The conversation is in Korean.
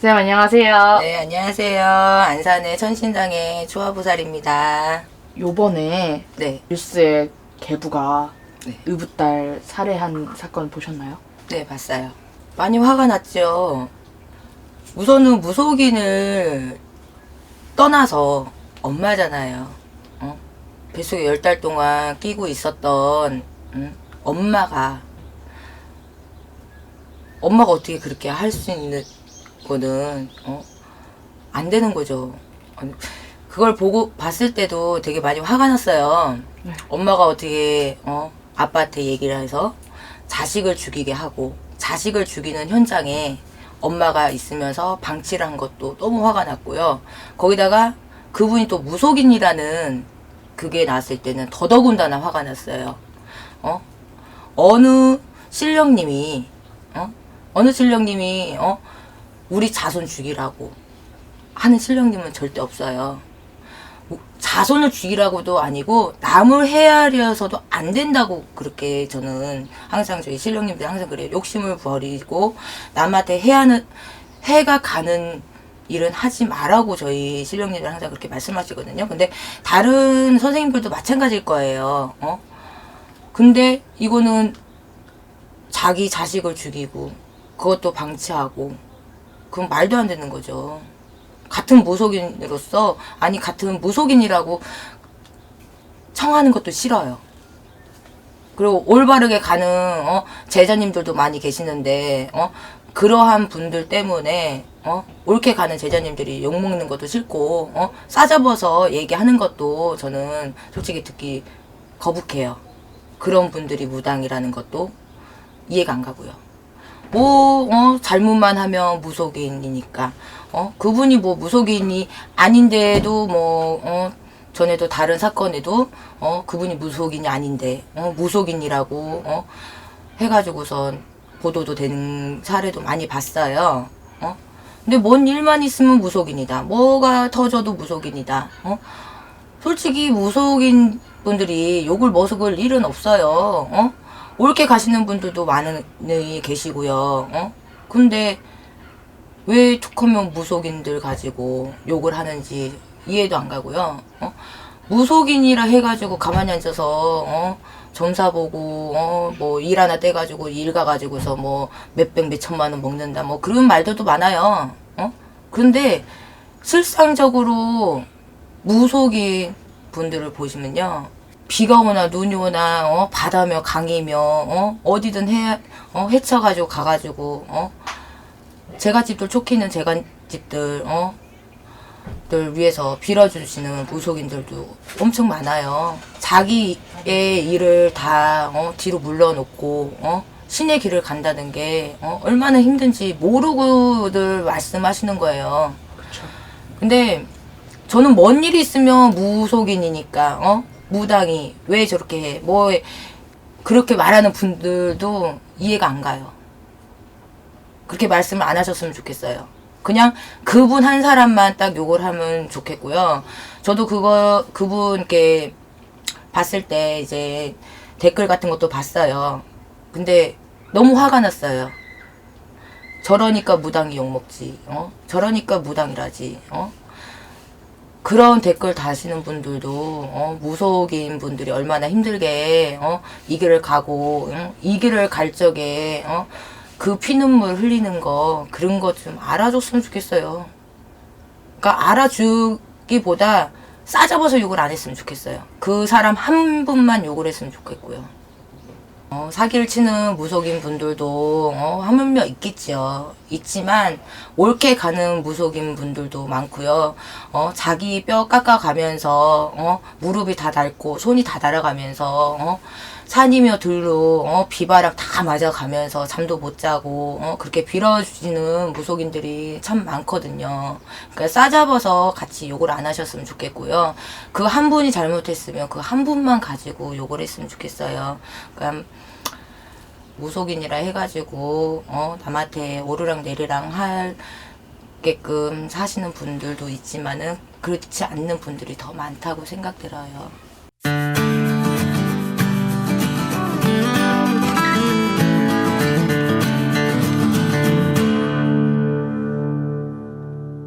쌤 안녕하세요. 네, 안녕하세요. 안산의 천신당의 조화부살입니다. 요번에 네, 뉴스에 개부가 네. 의붓딸 살해한 사건 보셨나요? 네, 봤어요. 많이 화가 났죠. 우선은 무속인을 떠나서 엄마잖아요. 어? 뱃속에 열 달 동안 끼고 있었던 응? 엄마가 엄마가 어떻게 그렇게 할 수 있는 거는 어? 안 되는 거죠. 그걸 보고 봤을 때도 되게 많이 화가 났어요. 네. 엄마가 어떻게 어? 아빠한테 얘기를 해서 자식을 죽이게 하고 자식을 죽이는 현장에 엄마가 있으면서 방치를 한 것도 너무 화가 났고요. 거기다가 그분이 또 무속인이라는 그게 나왔을 때는 더더군다나 화가 났어요. 어? 어느 신령님이 어? 어느 신령님이 어? 우리 자손 죽이라고 하는 신령님은 절대 없어요. 자손을 죽이라고도 아니고 남을 헤아려서도 안 된다고 그렇게 저는 항상 저희 신령님들 항상 그래요. 욕심을 버리고 남한테 해하는 해가 가는 일은 하지 말라고 저희 신령님들 항상 그렇게 말씀하시거든요. 근데 다른 선생님들도 마찬가지일 거예요. 어? 근데 이거는 자기 자식을 죽이고 그것도 방치하고 그건 말도 안 되는 거죠. 같은 무속인으로서 아니 같은 무속인이라고 청하는 것도 싫어요. 그리고 올바르게 가는 어, 제자님들도 많이 계시는데 어, 그러한 분들 때문에 어, 옳게 가는 제자님들이 욕 먹는 것도 싫고 어, 싸잡아서 얘기하는 것도 저는 솔직히 듣기 거북해요. 그런 분들이 무당이라는 것도 이해가 안 가고요. 뭐, 어, 잘못만 하면 무속인이니까. 어, 그분이 뭐 무속인이 아닌데도 뭐, 어, 전에도 다른 사건에도, 어, 그분이 무속인이 아닌데, 어, 무속인이라고, 어, 해가지고선 보도도 되는 사례도 많이 봤어요. 어? 근데 뭔 일만 있으면 무속인이다. 뭐가 터져도 무속인이다. 어? 솔직히 무속인 분들이 욕을 먹을 일은 없어요. 어? 옳게 가시는 분들도 많이 계시고요. 어? 근데 왜 툭하면 무속인들 가지고 욕을 하는지 이해도 안 가고요. 어? 무속인이라 해가지고 가만히 앉아서 어? 점사 보고 어? 뭐일 하나 떼가지고 일 가가지고서 뭐 몇백 몇천만 원 먹는다 뭐 그런 말들도 많아요. 어? 그런데 실상적으로 무속인 분들을 보시면요. 비가 오나 눈이 오나 어? 바다며 강이며 어? 어디든 해 어? 헤쳐가지고 가가지고 어? 제갓집들 쫓기는 제갓집들 어? 들 위해서 빌어주시는 무속인들도 엄청 많아요. 자기의 일을 다 어? 뒤로 물러놓고 어? 신의 길을 간다는 게 어? 얼마나 힘든지 모르고들 말씀하시는 거예요. 근데 저는 뭔 일이 있으면 무속인이니까 어 무당이 왜 저렇게 해? 뭐 그렇게 말하는 분들도 이해가 안 가요. 그렇게 말씀을 안 하셨으면 좋겠어요. 그냥 그분 한 사람만 딱 욕을 하면 좋겠고요. 저도 그거 그분께 봤을 때 이제 댓글 같은 것도 봤어요. 근데 너무 화가 났어요. 저러니까 무당이 욕먹지. 어? 저러니까 무당이라지. 어? 그런 댓글 다시는 분들도 어, 무속인 분들이 얼마나 힘들게 어, 이 길을 가고 응? 이 길을 갈 적에 어, 그 피눈물 흘리는 거 그런 거좀 알아줬으면 좋겠어요. 그러니까 알아주기보다 싸잡아서 욕을 안 했으면 좋겠어요. 그 사람 한 분만 욕을 했으면 좋겠고요. 어, 사기를 치는 무속인 분들도 어, 한몇몇 있겠지요. 있지만 옳게 가는 무속인 분들도 많고요. 어, 자기 뼈 깎아가면서 어, 무릎이 다 닳고 손이 다 닳아가면서 어, 산이며 들로 어, 비바락 다 맞아가면서 잠도 못 자고 어, 그렇게 빌어주시는 무속인들이 참 많거든요. 그러니까 싸잡아서 같이 욕을 안 하셨으면 좋겠고요. 그 한 분이 잘못했으면 그 한 분만 가지고 욕을 했으면 좋겠어요. 그러니까 무속인이라 해가지고 어, 남한테 오르락 내리락 할 게끔 사시는 분들도 있지만은 그렇지 않는 분들이 더 많다고 생각들어요.